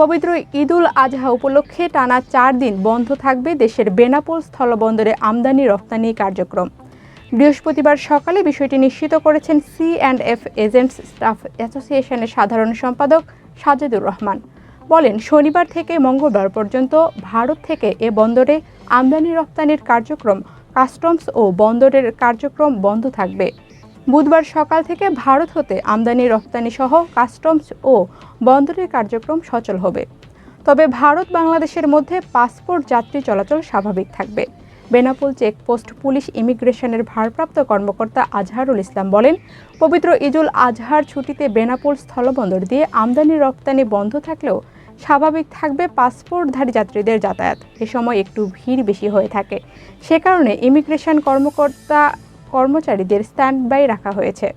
পবিত্র ঈদুল আজহা উপলক্ষে টানা চার দিন বন্ধ থাকবে দেশের বেনাপোল স্থলবন্দরে আমদানি রপ্তানি কার্যক্রম। বৃহস্পতিবার সকালে বিষয়টি নিশ্চিত করেছেন C and F agents staff অ্যাসোসিয়েশনের সাধারণ সম্পাদক সাজেদুর রহমান। বলেন, শনিবার থেকে মঙ্গলবার পর্যন্ত ভারত থেকে এ বন্দরে আমদানি রপ্তানির কার্যক্রম, কাস্টমস ও বন্দরের কার্যক্রম বন্ধ থাকবে। বুধবার সকাল থেকে ভারত হতে আমদানি, রপ্তানি সহ কাস্টমস ও বন্দরের কার্যক্রম সচল হবে। তবে ভারত বাংলাদেশের মধ্যে পাসপোর্ট যাত্রী চলাচল স্বাভাবিক থাকবে। বেনাপুল চেকপোস্ট পুলিশ ইমিগ্রেশনের ভারপ্রাপ্ত কর্মকর্তা আজহারুল ইসলাম বলেন, পবিত্র ঈদুল আজহার ছুটিতে বেনাপুল স্থলবন্দর দিয়ে আমদানি, রপ্তানি বন্ধ থাকলেও স্বাভাবিক থাকবে পাসপোর্টধারী যাত্রীদের যাতায়াত। এ সময় একটু ভিড় বেশি হয়ে থাকে। সে কারণে ইমিগ্রেশন কর্মকর্তা কর্মচারীদের স্ট্যান্ড বাই রাখা হয়েছে।